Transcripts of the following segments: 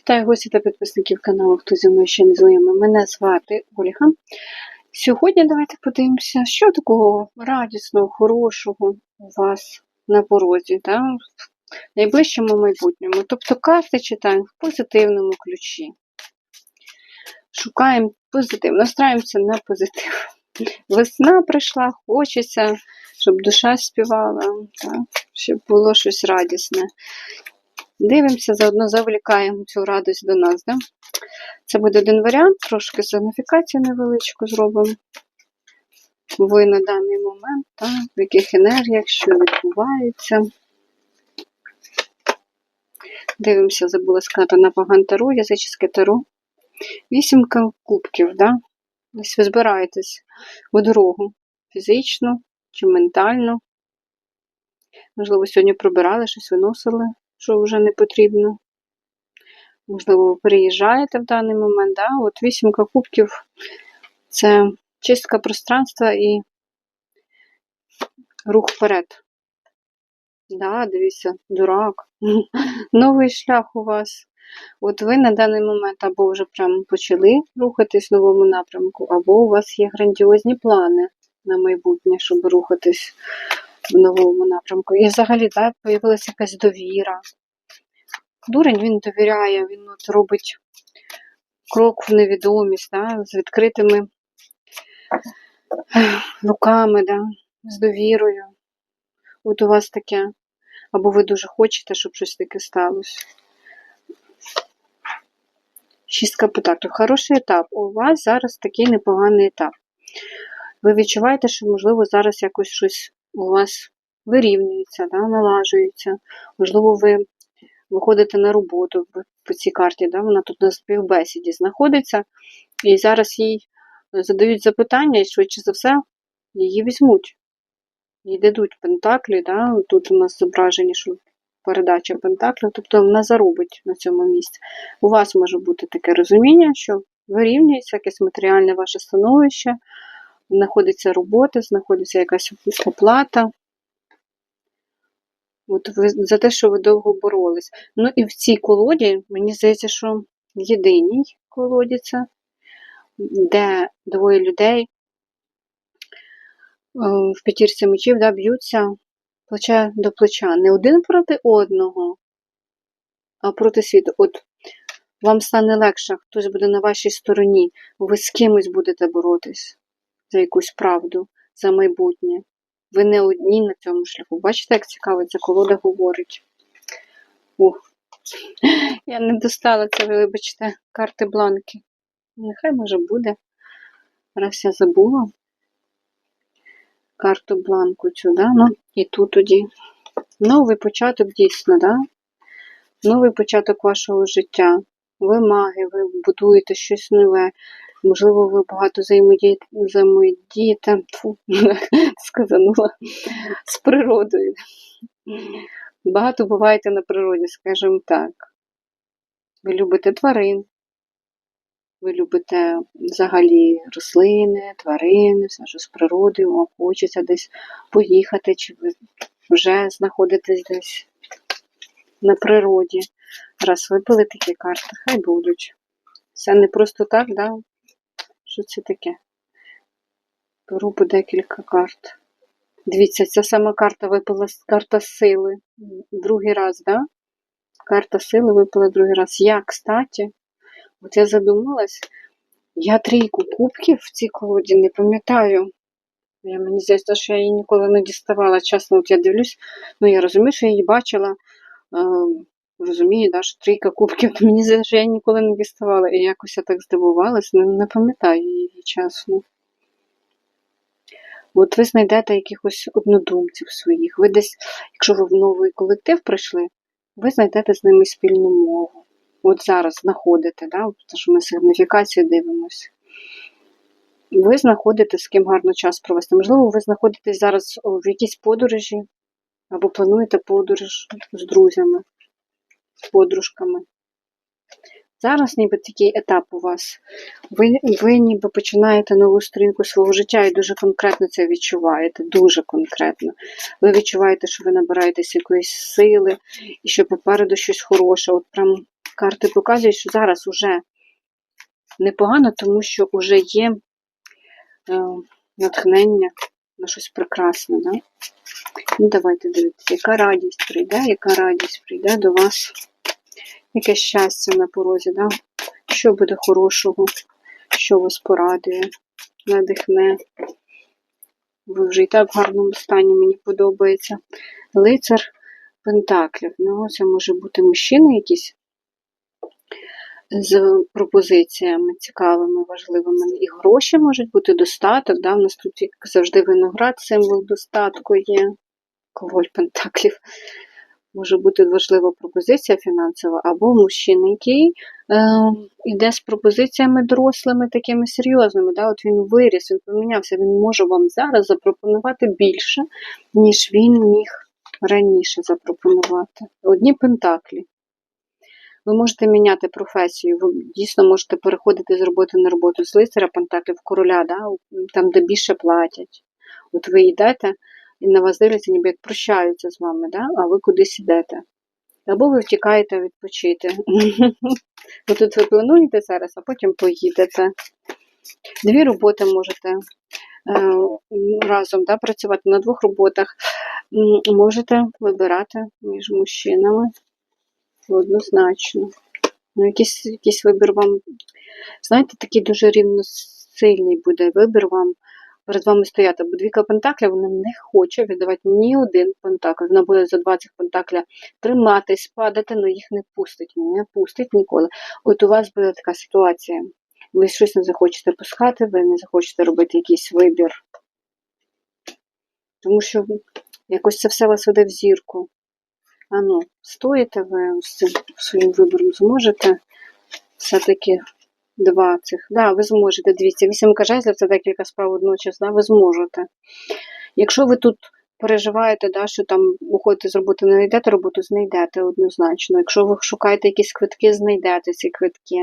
Вітаю гості та підписників каналу, хто зі мною ще не знайомий. Мене звати Ольга. Сьогодні давайте подивимося, що такого радісного, хорошого у вас на порозі, та? в найближчому майбутньому. Тобто карти читаємо в позитивному ключі. Шукаємо позитив, настраємося на позитив. Весна прийшла, хочеться, щоб душа співала, так? щоб було щось радісне. Дивимося, заодно завлікаємо цю радість до нас. Да? Це буде один варіант, трошки сигніфікацію невеличку зробимо. Ви на даний момент, так, в яких енергіях, що відбувається. Дивимося, забула сказати на паган таро, язичське таро. Вісімка кубків, да? Ось ви збираєтесь у дорогу фізично чи ментально. Можливо, сьогодні пробирали, щось виносили що вже не потрібно. Можливо, ви переїжджаєте в даний момент. Да? От вісімка кубків це чистка пространства і рух вперед. Да, дивіться, дурак. Новий шлях у вас. От ви на даний момент або вже прямо почали рухатись в новому напрямку, або у вас є грандіозні плани на майбутнє, щоб рухатись в новому напрямку. І взагалі, так, появилася якась довіра. Дурень він довіряє, він от робить крок в невідомість, да, з відкритими руками, да, з довірою. От у вас таке. Або ви дуже хочете, щоб щось таке сталося. Шістка пентаклів. Хороший етап. У вас зараз такий непоганий етап. Ви відчуваєте, що, можливо, зараз якось щось у вас вирівнюється, да, налажується. Можливо, ви виходите на роботу по цій карті, да, вона тут на співбесіді знаходиться, і зараз їй задають запитання, і швидше за все її візьмуть. Їй дадуть пентаклі, да, тут у нас зображені, що передача пентаклів, тобто вона заробить на цьому місці. У вас може бути таке розуміння, що вирівнюється якесь матеріальне ваше становище, знаходиться робота, знаходиться якась оплата. От ви за те, що ви довго боролись. Ну і в цій колоді, мені здається, що єдиній колоді де двоє людей е, в п'ятірці мечів да, б'ються плече до плеча. Не один проти одного, а проти світу. От вам стане легше, хтось буде на вашій стороні, ви з кимось будете боротись за якусь правду, за майбутнє. Ви не одні на цьому шляху. Бачите, як цікаво ця колода говорить. Ух, я не достала це, вибачте, карти бланки. Нехай може буде. Раз я забула карту бланку цю, да? ну, і тут тоді. Новий початок дійсно, да? Новий початок вашого життя. Ви маги, ви будуєте щось нове. Можливо, ви багато взаємодієте, сказанула, з природою. Багато буваєте на природі, скажімо так. Ви любите тварин, ви любите взагалі рослини, тварини, все що з природою, вам хочеться десь поїхати, чи ви вже знаходитесь десь на природі. Раз випили такі карти, хай будуть. Це не просто так, да? Що це таке? Беру декілька карт. Дивіться, ця сама карта випала карта сили. Другий раз, да? Карта сили випала другий раз. Я, кстати, от я задумалась, я трійку кубків в цій колоді не пам'ятаю. Я, Мені здається, що я її ніколи не діставала. Чесно, от я дивлюсь, ну я розумію, що я її бачила. Розумію, да, що трійка кубків, мені здається, що я ніколи не діставала. І якось я так здивувалась, не, не пам'ятаю її чесно. От ви знайдете якихось однодумців своїх. Ви десь, якщо ви в новий колектив прийшли, ви знайдете з ними спільну мову. От зараз знаходите, да? тому що ми сигніфікацію дивимося. Ви знаходите з ким гарно час провести. Можливо, ви знаходитесь зараз в якійсь подорожі, або плануєте подорож з друзями, подружками. Зараз ніби такий етап у вас. Ви, ви ніби починаєте нову сторінку свого життя і дуже конкретно це відчуваєте. Дуже конкретно. Ви відчуваєте, що ви набираєтесь якоїсь сили і що попереду щось хороше. От прям Карти показують, що зараз уже непогано, тому що вже є е, натхнення на щось прекрасне. Да? Ну, давайте дивитися, яка радість прийде, яка радість прийде до вас, яке щастя на порозі, да? що буде хорошого, що вас порадує, надихне. Ви вже і так в гарному стані, мені подобається. Лицар Пентаклів. Ну, це може бути мужчина якийсь з пропозиціями цікавими, важливими. І гроші можуть бути достаток. Да? У нас тут, як завжди, виноград, символ достатку є, король Пентаклів. Може бути важлива пропозиція фінансова, або мужчина, який йде з пропозиціями дорослими, такими серйозними. Да? От він виріс, він помінявся, він може вам зараз запропонувати більше, ніж він міг раніше запропонувати. Одні пентаклі. Ви можете міняти професію, ви дійсно можете переходити з роботи на роботу з лицаря Пентаклів короля, да? там, де більше платять. От ви йдете і на вас дивляться, ніби як прощаються з вами, да? а ви кудись йдете. Або ви втікаєте відпочити. Ви тут ви плануєте зараз, а потім поїдете. Дві роботи можете е, разом працювати на двох роботах. Можете вибирати між мужчинами однозначно. Ну, якийсь, якийсь вибір вам, знаєте, такий дуже рівносильний буде вибір вам перед вами стояти. Бо двійка пентакля вона не хоче віддавати ні один пентакль. Вона буде за 20 пентакля триматись, падати, але їх не пустить. Не пустить ніколи. От у вас буде така ситуація. Ви щось не захочете пускати, ви не захочете робити якийсь вибір. Тому що якось це все вас веде в зірку. А ну, стоїте ви з цим своїм вибором, зможете все-таки два цих. Да, ви зможете. Дивіться, вісімка жезлів це декілька справ водночас, да, ви зможете. Якщо ви тут переживаєте, да, що там уходите з роботи, не знайдете роботу, знайдете однозначно. Якщо ви шукаєте якісь квитки, знайдете ці квитки.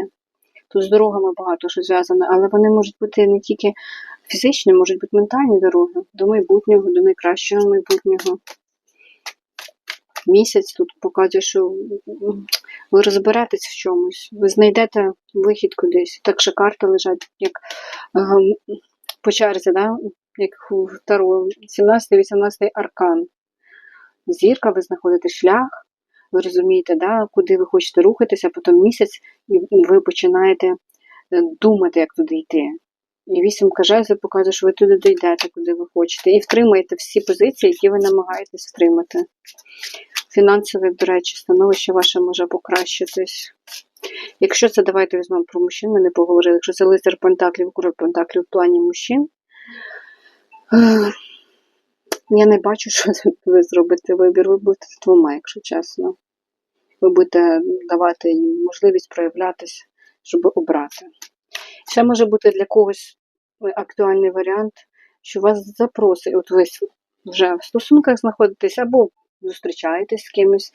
Тут з дорогами багато що зв'язано, але вони можуть бути не тільки фізичні, можуть бути ментальні дороги до майбутнього, до найкращого майбутнього. Місяць тут показує, що ви розберетесь в чомусь, ви знайдете вихід кудись. Так що карти лежать, як ем, по черзі, да? як у Таро, 17-18 аркан. Зірка, ви знаходите шлях, ви розумієте, да, куди ви хочете рухатися, потім місяць, і ви починаєте е, думати, як туди йти. І вісімка жезлів показує, що ви туди дійдете, куди ви хочете, і втримаєте всі позиції, які ви намагаєтесь втримати. Фінансове, до речі, становище ваше може покращитись. Якщо це, давайте візьмемо про мужчин, ми не поговорили. Якщо це лицар Пентаклів, король Пентаклів в плані мужчин, е, я не бачу, що ви зробите вибір. Ви будете двома, якщо чесно. Ви будете давати їм можливість проявлятися, щоб обрати. Ще може бути для когось актуальний варіант, що вас запросить, от ви вже в стосунках знаходитесь або зустрічаєтесь з кимось,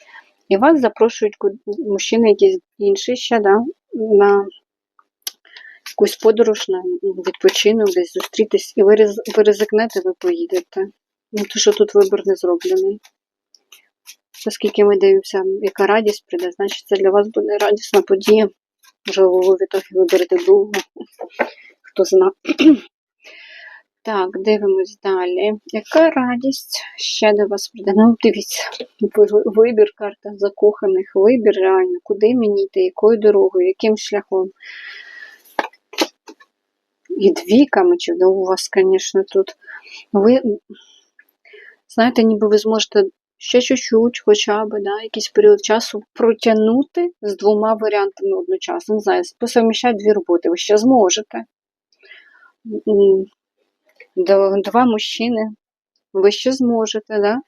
і вас запрошують мужчина якийсь інший ще, да, на якусь подорож, на відпочинок, десь зустрітись, і ви, ви ризикнете, ви поїдете. Ну, тому що тут вибір не зроблений. Оскільки ми дивимося, яка радість прийде, значить це для вас буде радісна подія. Можливо, ви в виберете другу. Хто зна. Так, дивимось далі. Яка радість ще до вас прийде? Ну, дивіться, вибір, карта закоханих, вибір реально, куди мені йти, якою дорогою, яким шляхом. І двійка мечів, ну у вас, звісно, тут. Ви, знаєте, ніби ви зможете ще чуть-чуть, хоча б, да, якийсь період часу протягнути з двома варіантами одночасно. Не знаю, посовміщати дві роботи. Ви ще зможете. Два мужчини. Ви ще зможете, да?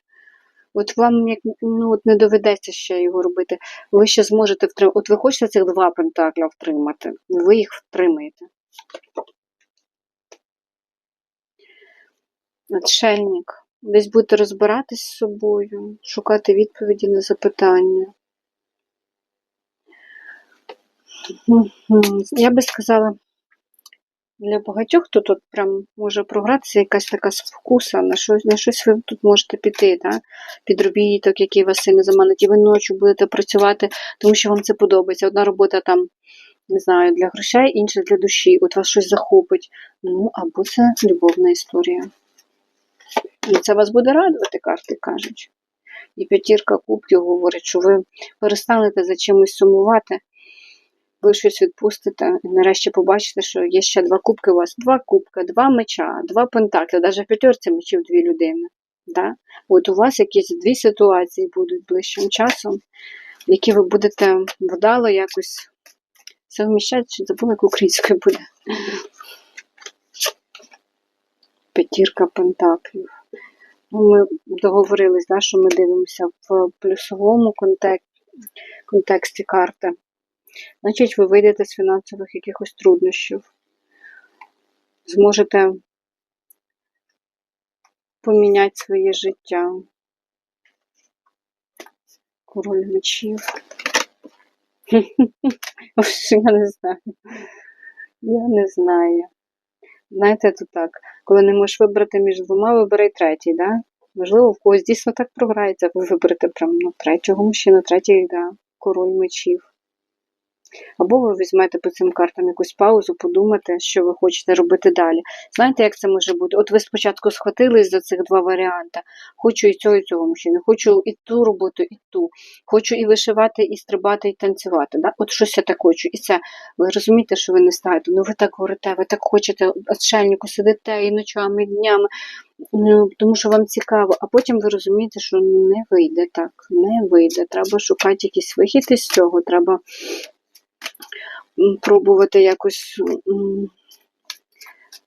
От вам ну, от не доведеться ще його робити. Ви ще зможете втримати. От ви хочете цих два пентакля втримати, ви їх втримаєте. Отшельник. Десь будете розбиратись з собою, шукати відповіді на запитання. Я би сказала, Для багатьох то тут прям може програтися якась така спокуса, на щось, на щось ви тут можете піти, да? підробіток, який вас сильно заманить, і ви ночі будете працювати, тому що вам це подобається. Одна робота там, не знаю, для грошей, інша для душі. От вас щось захопить. Ну, або це любовна історія. І це вас буде радувати, карти кажуть. І п'ятірка кубків говорить, що ви перестанете за чимось сумувати, ви щось відпустите, і нарешті побачите, що є ще два кубки у вас. Два кубка, два меча, два пентакли, навіть в п'ятерці мечів дві людини. Да? От у вас якісь дві ситуації будуть ближчим часом, які ви будете вдало якось совміщати, чи забула, як українською буде. П'ятірка пентаклів. Ну, Ми договорились, да, що ми дивимося в плюсовому контек- контексті карти. Значить, ви вийдете з фінансових якихось труднощів. Зможете поміняти своє життя. Король мечів. Я не знаю. Я не знаю. Знаєте, то так, коли не можеш вибрати між двома, вибирай третій, да? Можливо, в когось дійсно так програється, ви виберете прям ну, третього мужчину, третій, да, король мечів. Або ви візьмете по цим картам якусь паузу, подумати, що ви хочете робити далі. Знаєте, як це може бути? От ви спочатку схватились за цих два варіанти. Хочу і цього, і цього мужчину, хочу і ту роботу, і ту. Хочу і вишивати, і стрибати, і танцювати. Да? От щось я так хочу. І це ви розумієте, що ви не стаєте. Ну ви так говорите, ви так хочете, отшельнику сидите і ночами, і днями, ну, тому що вам цікаво, а потім ви розумієте, що не вийде так, не вийде. Треба шукати якийсь вихід із цього. Треба пробувати якось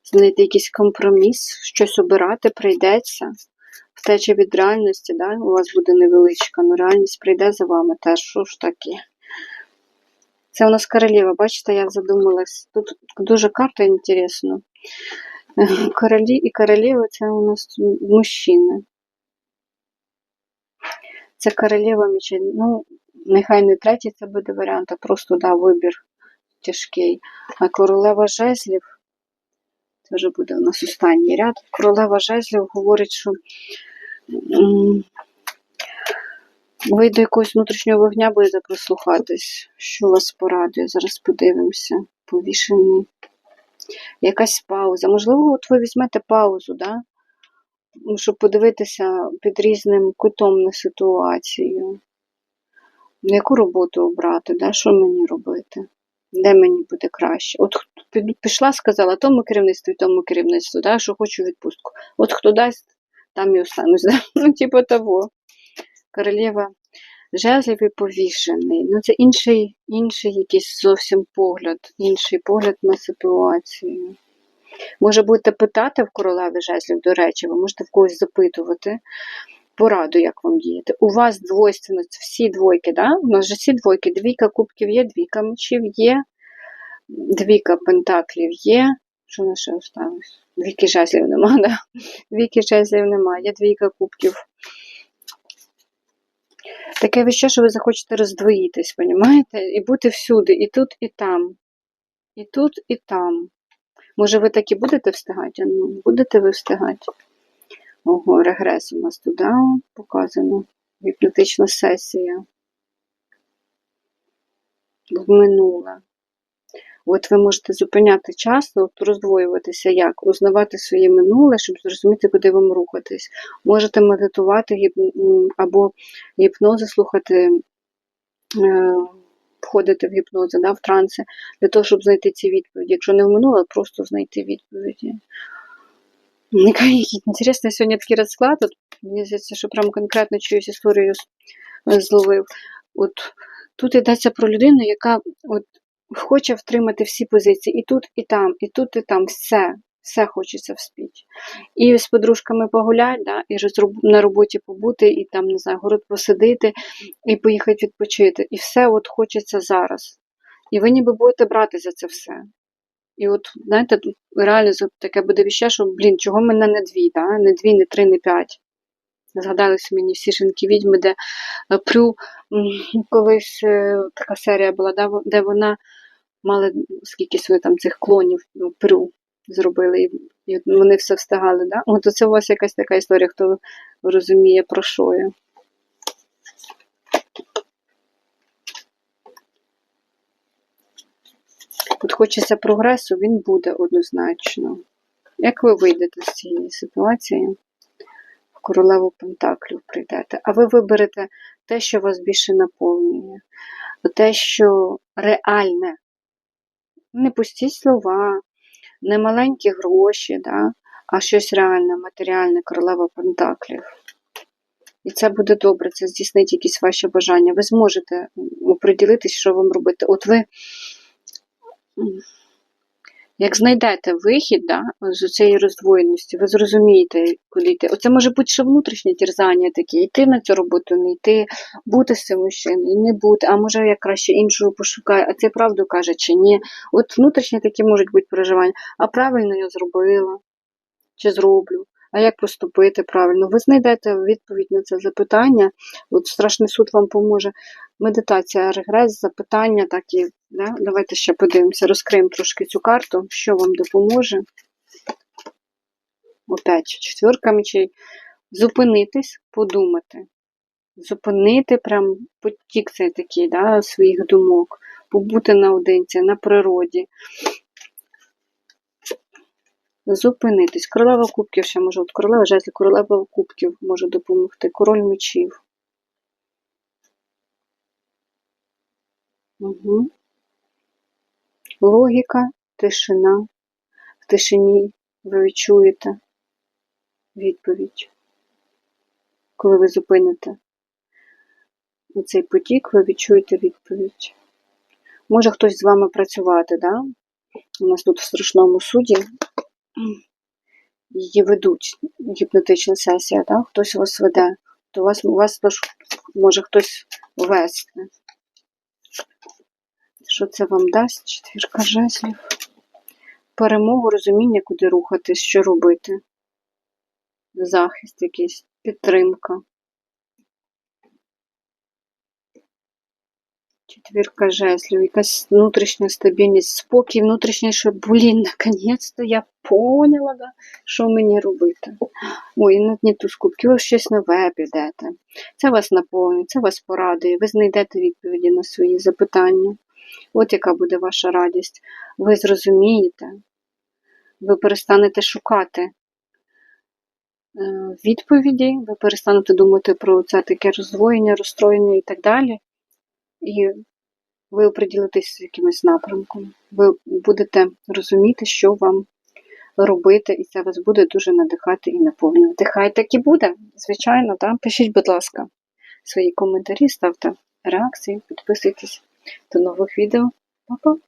знайти якийсь компроміс, щось обирати, прийдеться. Втеча від реальності, да? у вас буде невеличка, але реальність прийде за вами теж. Що ж таке? Це у нас королева, бачите, я задумалась. Тут дуже карта інтересна. Королі і королеви це у нас мужчини. Це королева мечей. Ну, нехай не третій це буде варіант, а просто да, вибір тяжкий. А королева жезлів, це вже буде у нас останній ряд. Королева жезлів говорить, що ви до якогось внутрішнього вогня будете прислухатись, що вас порадує. Зараз подивимося. Повішений. Якась пауза. Можливо, от ви візьмете паузу, да? Щоб подивитися під різним кутом на ситуацію. Яку роботу обрати, да? що мені робити? Де мені буде краще? От пішла, сказала тому керівництву тому керівництву, да? що хочу відпустку. От хто дасть, там і останусь. Да? Ну, типу того. Королева жезлів і повішений. Ну, це інший, інший якийсь зовсім погляд, інший погляд на ситуацію. Може, будете питати в королеви жезлів, до речі, ви можете в когось запитувати пораду, як вам діяти. У вас двойственність, всі двойки, да? У нас же всі двойки, двійка кубків є, двійка мечів є, двійка пентаклів є. Що на ще осталось? Двійки жезлів нема, да? Двійки жезлів нема, є двійка кубків. Таке вище, що ви захочете роздвоїтись, понімаєте? І бути всюди, і тут, і там. І тут, і там. Може, ви так і будете встигати? Ну, будете ви встигати? Ого, регрес у нас туди показано. Гіпнотична сесія. В. От ви можете зупиняти час, от роздвоюватися як? Узнавати своє минуле, щоб зрозуміти, куди вам рухатись. Можете медитувати або гіпнози слухати, е, входити в гіпнози, да, в транси, для того, щоб знайти ці відповіді. Якщо не в минуле, просто знайти відповіді. Який інтересний сьогодні такий розклад. От, мені здається, що прям конкретно чиюсь історію зловив. От тут йдеться про людину, яка от хоче втримати всі позиції і тут, і там, і тут, і там, все. Все хочеться вспіти. І з подружками погуляти, да, і на роботі побути, і там, не знаю, город посадити, і поїхати відпочити. І все от хочеться зараз. І ви ніби будете брати за це все. І от, знаєте, тут реально таке буде віще, що, блін, чого мене не дві, да? не дві, не три, не п'ять. Згадалися мені всі жінки відьми, де е, Прю колись е, така серія була, де вона мала скільки своїх там цих клонів, ну, Прю. зробили, і вони все встигали, да? От це у вас якась така історія, хто розуміє, про що я. От хочеться прогресу, він буде однозначно. Як ви вийдете з цієї ситуації? В королеву Пентаклів прийдете, а ви виберете те, що вас більше наповнює, те, що реальне. Не пусті слова, не маленькі гроші, да? а щось реальне, матеріальне, королева Пентаклів. І це буде добре, це здійснить якісь ваші бажання. Ви зможете оприділитись, що вам робити. От ви, як знайдете вихід да, з цієї роздвоєності, ви зрозумієте, куди йти. Оце може бути ще внутрішнє терзання таке, йти на цю роботу, не йти, бути з цим мужчиною, не бути, а може я краще іншого пошукаю, а це правду каже чи ні. От внутрішні такі можуть бути переживання, а правильно я зробила чи зроблю. А як поступити правильно? Ви знайдете відповідь на це запитання. От страшний суд вам поможе. Медитація, регрес, запитання, так і да? давайте ще подивимося, розкриємо трошки цю карту, що вам допоможе. Опять четверка мечей. Зупинитись, подумати. Зупинити прям потік цей такий, да, своїх думок, побути наодинці, на природі. Зупинитись. Королева кубків ще може, от королева жезлів, королева кубків може допомогти. Король мечів. Угу. Логіка, тишина. В тишині ви відчуєте відповідь. Коли ви зупините цей потік, ви відчуєте відповідь. Може хтось з вами працювати, да? У нас тут в страшному суді її ведуть гіпнотична сесія, так? хтось вас веде, то вас, вас теж може хтось вести. Що це вам дасть? Четвірка жезлів. Перемогу, розуміння, куди рухатись, що робити. Захист якийсь, підтримка. Четвірка жезлів, якась внутрішня стабільність, спокій внутрішній, що, блін, наконець-то я поняла, да, що мені робити. Ой, на дні ту кубків, ви щось нове підете. Це вас наповнить, це вас порадує, ви знайдете відповіді на свої запитання. От яка буде ваша радість. Ви зрозумієте, ви перестанете шукати е, відповіді, ви перестанете думати про це таке роздвоєння, розстроєння і так далі. І ви оприділитесь з якимось напрямком. Ви будете розуміти, що вам робити, і це вас буде дуже надихати і наповнювати. Хай так і буде, звичайно, так? пишіть, будь ласка, свої коментарі, ставте реакції, підписуйтесь до нових відео. Па-па!